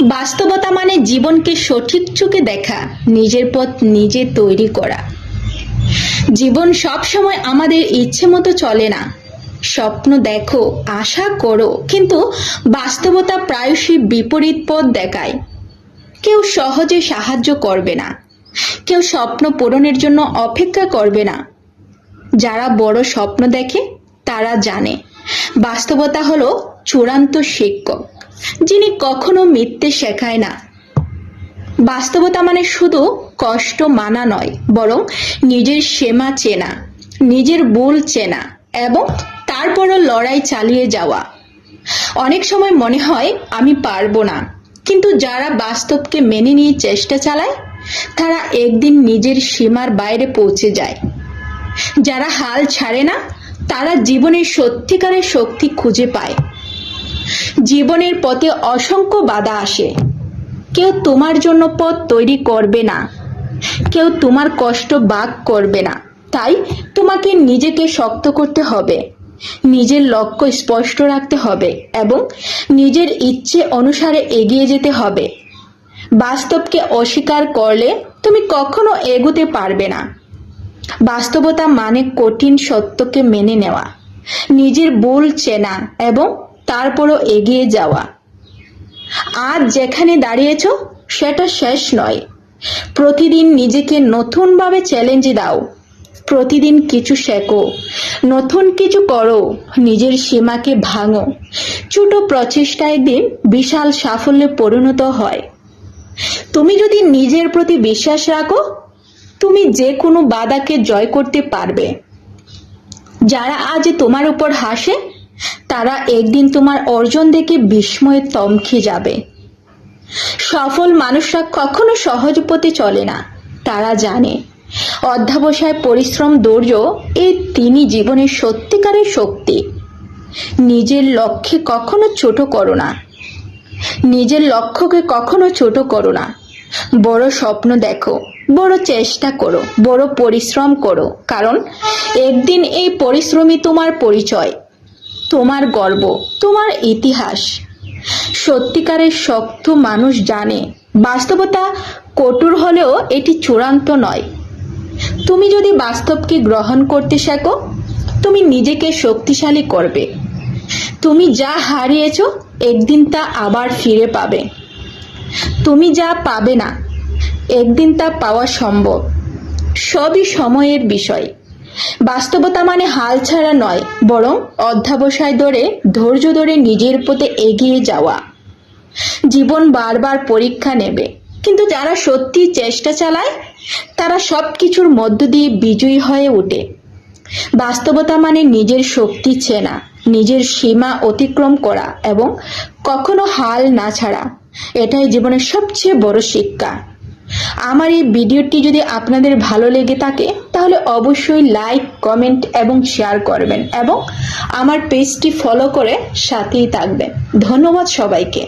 বাস্তবতা মানে জীবনকে সঠিক চোখে দেখা, নিজের পথ নিজে তৈরি করা। জীবন সব সময় আমাদের ইচ্ছে মতো চলে না। স্বপ্ন দেখো, আশা করো, কিন্তু বাস্তবতা প্রায়শই বিপরীত পথ দেখায়। কেউ সহজে সাহায্য করবে না। কেউ স্বপ্ন পূরণের জন্য অপেক্ষা করবে না। যারা বড় স্বপ্ন দেখে, তারা জানে, বাস্তবতা হলো চূড়ান্ত শিক্ষক, যিনি কখনো মিথ্যে শেখায় না। বাস্তবতা মানে শুধু কষ্ট মানা নয়, বরং নিজের সীমা চেনা, নিজের ভুল চেনা এবং তারপরও লড়াই চালিয়ে যাওয়া। অনেক সময় মনে হয়, আমি পারব না, কিন্তু যারা বাস্তবকে মেনে নিয়ে চেষ্টা চালায়, তারা একদিন নিজের সীমার বাইরে পৌঁছে যায়। যারা হাল ছাড়ে না, তারা জীবনের সত্যিকারের শক্তি খুঁজে পায়। জীবনের পথে অসংখ্য বাধা আসে। কেউ তোমার জন্য পথ তৈরি করবে না। কেউ তোমার কষ্ট বাক করবে না। তাই তোমাকে নিজেকে শক্ত করতে হবে। নিজের লক্ষ্য স্পষ্ট রাখতে হবে এবং নিজের ইচ্ছে অনুসারে এগিয়ে যেতে হবে। বাস্তবকে অস্বীকার করলে তুমি কখনো এগোতে পারবে না। বাস্তবতা মানে কঠিন সত্যকে মেনে নেওয়া। নিজের ভুল চেনা এবং তারপরও এগিয়ে যাওয়া। আজ যেখানে দাঁড়িয়েছ, সেটা শেষ নয়। প্রতিদিন নিজেকে নতুনভাবে চ্যালেঞ্জ দাও। প্রতিদিন কিছু শেখো। নতুন কিছু করো। নিজের সীমাকে ভাঙো। ছোট প্রচেষ্টা একদিন বিশাল সাফল্যে পরিণত হয়। তুমি যদি নিজের প্রতি বিশ্বাস রাখো, তুমি যে কোনো বাধাকে জয় করতে পারবে। যারা আজ তোমার উপর হাসে তারা একদিন তোমার অর্জন দেখে বিস্ময়ে তমকে যাবে। সফল মানুষরা কখনো সহজ পথে চলে না। তারা জানে, অধ্যাবসায় পরিশ্রম ধৈর্য এই তিনি জীবনের সত্যিকারের শক্তি। নিজের লক্ষ্যে কখনো ছোট করো না। নিজের লক্ষ্যকে কখনো ছোট করো না। বড় স্বপ্ন দেখো, বড় চেষ্টা করো, বড় পরিশ্রম করো। কারণ, একদিন এই পরিশ্রমই তোমার পরিচয়। তোমার গর্ব, তোমার ইতিহাস। সত্যিকারের শক্ত মানুষ জানে, বাস্তবতা কঠোর হলেও এটি চূড়ান্ত নয়। তুমি যদি বাস্তবকে গ্রহণ করতে শেখো, তুমি নিজেকে শক্তিশালী করবে। তুমি যা হারিয়েছ, একদিন তা আবার ফিরে পাবে। তুমি যা পাবে না, একদিন তা পাওয়া সম্ভব। সবই সময়ের বিষয়। বাস্তবতা মানে হাল ছাড়া নয়, বরং অধ্যাবসায় ধরে, ধৈর্য ধরে নিজের পথে এগিয়ে যাওয়া। জীবন বারবার পরীক্ষা নেবে, কিন্তু যারা সত্যি চেষ্টা চালায়, তারা সব কিছুর মধ্য দিয়ে বিজয়ী হয়ে ওঠে। বাস্তবতা মানে নিজের শক্তি চেনা, নিজের সীমা অতিক্রম করা, এবং কখনো হাল না ছাড়া। এটাই জীবনের সবচেয়ে বড় শিক্ষা। আমার এই ভিডিওটি যদি আপনাদের ভালো লেগে থাকে, তাহলে অবশ্যই লাইক কমেন্ট এবং শেয়ার করবেন এবং আমার পেজটি ফলো করে সাথেই থাকবেন। ধন্যবাদ সবাইকে।